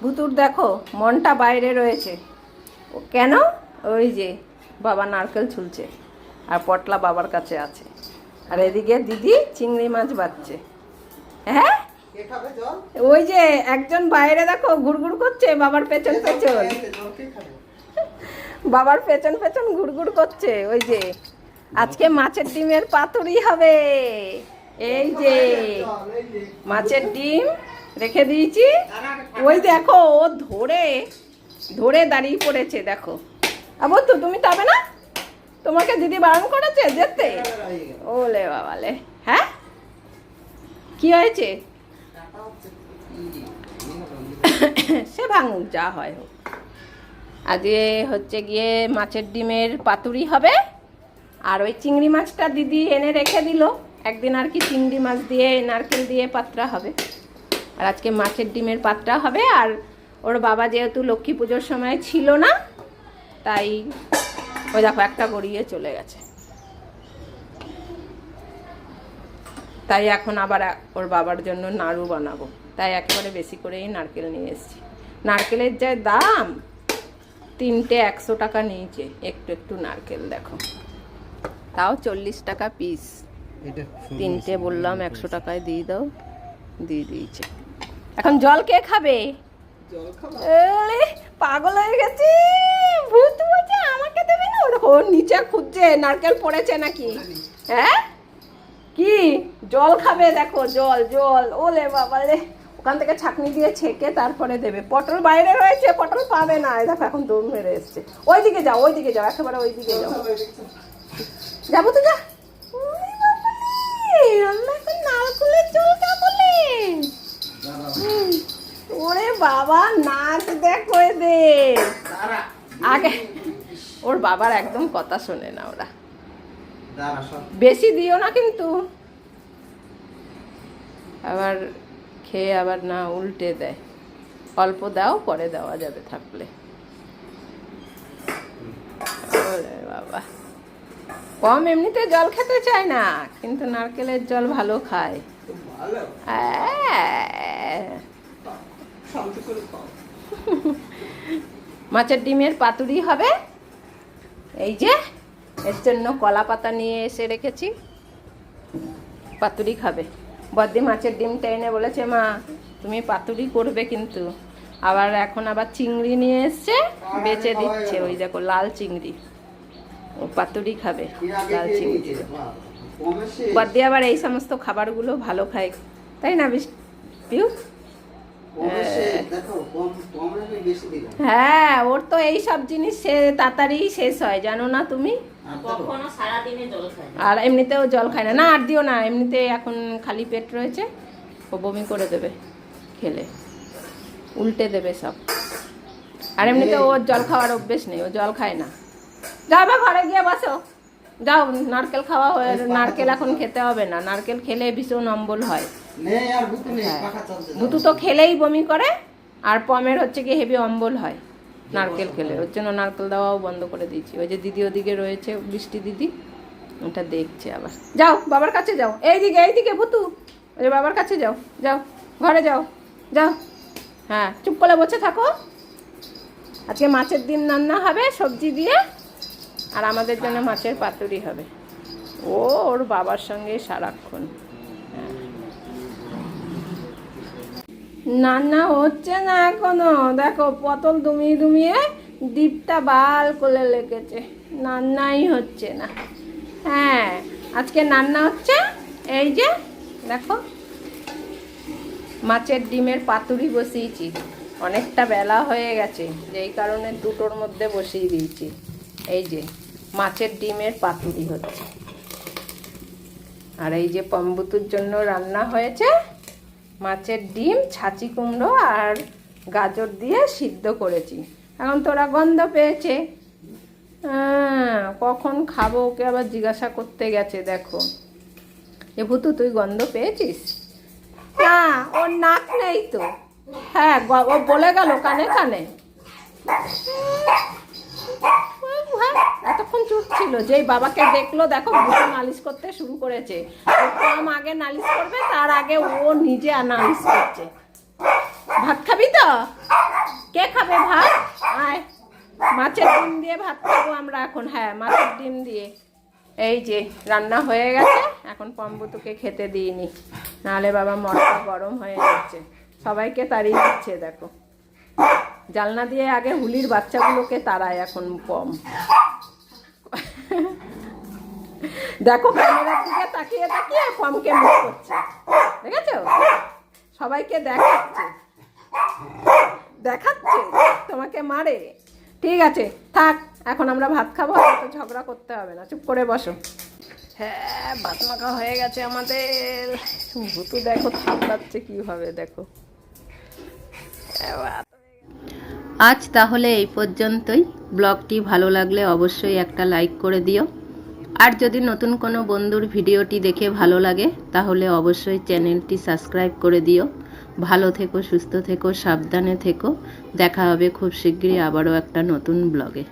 ভুতুর দেখো মনটা বাইরে রয়েছে। ও কেন? ওই যে বাবা নারকেল ছুলছে আর পটলা বাবার কাছে আছে। আর এদিকে দিদি চিংড়ি মাছ বাচ্ছে হ্যাঁ? ওই যে একজন বাইরে দেখো ঘুরঘুর করছে বাবার পেছন পেছন। বাবার পেছন পেছন ঘুরঘুর করছে ওই যে। আজকে মাছের ডিমের পাতুরি হবে। এই যে। মাছের ডিম রেখে দিয়েছি। ওই দেখো, ও ধরে ধরে দাঁড়িয়ে পড়েছে, দেখো। আবার তো তুমি যাবে না? তোমাকে দিদি বারণ করেছে যেতে? ওলে বাবালে। হ্যাঁ? কি হয়েছে? সে ভাঙুক, যা হয় হোক। আজকে হচ্ছে গিয়ে মাছের ডিমের পাতুরি হবে, আর ওই চিংড়ি মাছটা দিদি এনে রেখে দিল। একদিন আর কি চিংড়ি মাছ দিয়ে, নারকেল দিয়ে পাত্রা হবে। আর আজকে মাছের ডিমের পাত্রা হবে আর ওর বাবা যেহেতু লক্ষ্মী পুজোর সময় ছিল না তাই ওই দেখো একটা গড়িয়ে চলে গেছে। তাই এখন আবার ওর বাবার জন্য নাড়ু বানাবো। তাই একেবারে বেশি করেই নারকেল নিয়ে এসেছি। নারকেলের যা দাম তিনটে একশো টাকা নিয়েছে। একটু একটু নারকেল দেখো। তাও চল্লিশ টাকা পিস তিনটে বললাম একশো টাকায় দিয়ে দাও দিয়ে দিয়েছে। এখন জল কে খাবে? পাগল হয়ে গেছি। ভূত বলছে আমাকে দেবে না? ও ওর নিচে খুঁজছে নারকেল পড়েছে নাকি? হ্যাঁ? কি? জল খাবে দেখো জল জল। ওলে বাবা রে। ওখান থেকে ছাকনি দিয়ে ছেঁকে তারপরে দেবে। পটল বাইরে রয়েছে পটল পাবে না। দেখো এখন দৌড় মেরে এসছে। ওইদিকে যাও ওইদিকে যাও একেবারে ওইদিকে যাও। যাব তো যা ওরে বাবারে, আল্লাহ, এখন নারকেলের জল খাবলে হুম, ওরে বাবা নাচ দেখো এদের দাঁড়া আগে ওর বাবার একদম কথা শোনে না ওরা। বেশি দিও না কিন্তু। আবার খেয়ে আবার না উল্টে দেয়। অল্প দাও পরে দেওয়া যাবে থাকলে। বাবা। কম এমনিতে জল খেতে চায় না কিন্তু নারকেলের জল ভালো খায়। খুব ভালো আহ, শান্তি করে খাও মাছের ডিমের পাতুরি হবে। এই যে, এর জন্য কলা পাতা নিয়ে এসে রেখেছি। পাতুরি খাবে। বদ্দি মাছের ডিমটা এনে বলেছে, মা, তুমি পাতুরি করবে কিন্তু। আবার এখন আবার চিংড়ি নিয়ে এসছে, বেচে দিচ্ছে। ওই দেখো, লাল চিংড়ি। ও পাতুরি খাবে, লাল চিংড়ি। বদ্দি আবার এই সমস্ত খাবারগুলো ভালো খায়। তাই না, বিশ হ্যাঁ। ওর তো এই সব জিনিস সে তাড়াতাড়ি শেষ হয় জানো না তুমি? আর দেখো, কখনো জল খায় আর এমনিতেও জল খায় না। না আর দিও না এমনিতে এখন খালি পেট রয়েছে ও বমি করে দেবে খেলে উল্টে দেবে সব। আর এমনিতে ওর জল খাওয়ার অভ্যেস নেই ও জল খায় না। যাবে ঘরে গিয়ে বসো। যাও নারকেল খাওয়া হয়ে নারকেল এখন খেতে হবে না। নারকেল খেলে ভীষণ অম্বল হয়। ভুতু হ্যাঁ। তো খেলেই বমি করে আর পমের হচ্ছে কি হেভি অম্বল হয়। নারকেল খেলে। ওর জন্য নারকেল দেওয়াও বন্ধ করে দিয়েছি। ওই যে দিদি ওদিকে রয়েছে বৃষ্টি দিদি ওটা দেখছে আবার। যাও বাবার কাছে যাও। এইদিকে এইদিকে ভুতু ওই যে বাবার কাছে যাও যাও ঘরে যাও যাও। হ্যাঁ চুপ করে বসে থাকো। আজকে মাছের ডিম রান্না হবে সবজি দিয়ে আর আমাদের জন্য মাছের পাতুরি হবে। ও, ওর বাবার সঙ্গে সারাক্ষণ। রান্না হচ্ছে না এখনও। দেখো, পটল দুমিয়ে দুমিয়ে ডিপটা বাল করে লেগেছে। রান্নাই হচ্ছে না। হ্যাঁ আজকে রান্না হচ্ছে। এই যে, দেখো, মাছের ডিমের পাতুরি বসিয়েছি। অনেকটা বেলা হয়ে গেছে, যেই কারণে দুটোর মধ্যে বসিয়ে দিয়েছি। এই যে মাছের ডিমের পাতুরি হচ্ছে। আর এই যে পম্বুতুর জন্য রান্না হয়েছে মাছের ডিম ছাঁচি কুমড়ো আর গাজর দিয়ে সিদ্ধ করেছি। এখন তোরা গন্ধ পেয়েছে। হ্যাঁ, কখন খাব? ওকে আবার জিজ্ঞাসা করতে গেছে দেখো। এ ভুতু তুই গন্ধ পেয়েছিস? না ওর নাক নেই তো। হ্যাঁ ও বলে গেল কানে কানে। এতক্ষণ চুপ ছিল, যেই বাবাকে দেখল, দেখো ভুতু নালিশ করতে শুরু করেছে। কম আগে নালিশ করবে, তার আগে ও নিজে নালিশ করছে। ভাত খাবি তো? কে খাবে ভাত? আয়, মাছের ডিম দিয়ে ভাত খাব আমরা এখন। হ্যাঁ মাছের ডিম দিয়ে। এই যে, রান্না হয়ে গেছে, এখন পম্বুতুকে খেতে দিইনি নাহলে বাবা মশলা গরম হয়ে যাচ্ছে। সবাইকে তাড়িয়ে দিচ্ছে, দেখো। জালনা দিয়ে আগে হুলির বাচ্চাগুলোকে তাড়ায় এখন পম। দেখো ক্যামেরার দিকে তাকিয়ে তাকিয়ে ফর্মকে মুখ করছে। দেখেছ? সবাইকে দেখাচ্ছে। দেখাচ্ছে, তোমাকে মারে। ঠিক আছে, থাক, এখন আমরা ভাত খাব তো ঝগড়া করতে হবে না, চুপ করে বসো। হ্যাঁ ভাত মাখা হয়ে গেছে আমাদের। ভুতু দেখো, থাপড়াচ্ছে কীভাবে, দেখো। আজ তাহলে এই পর্যন্তই। ব্লগটি ভালো লাগলে অবশ্যই একটা লাইক করে দিও। আর যদি নতুন কোনো বন্ধুর ভিডিওটি দেখে ভালো লাগে, তাহলে অবশ্যই চ্যানেলটি সাবস্ক্রাইব করে দিও। ভালো থেকো, সুস্থ থেকো, সাবধানে থেকো। দেখা হবে খুব শীঘ্রই আবারও একটা নতুন ব্লগে।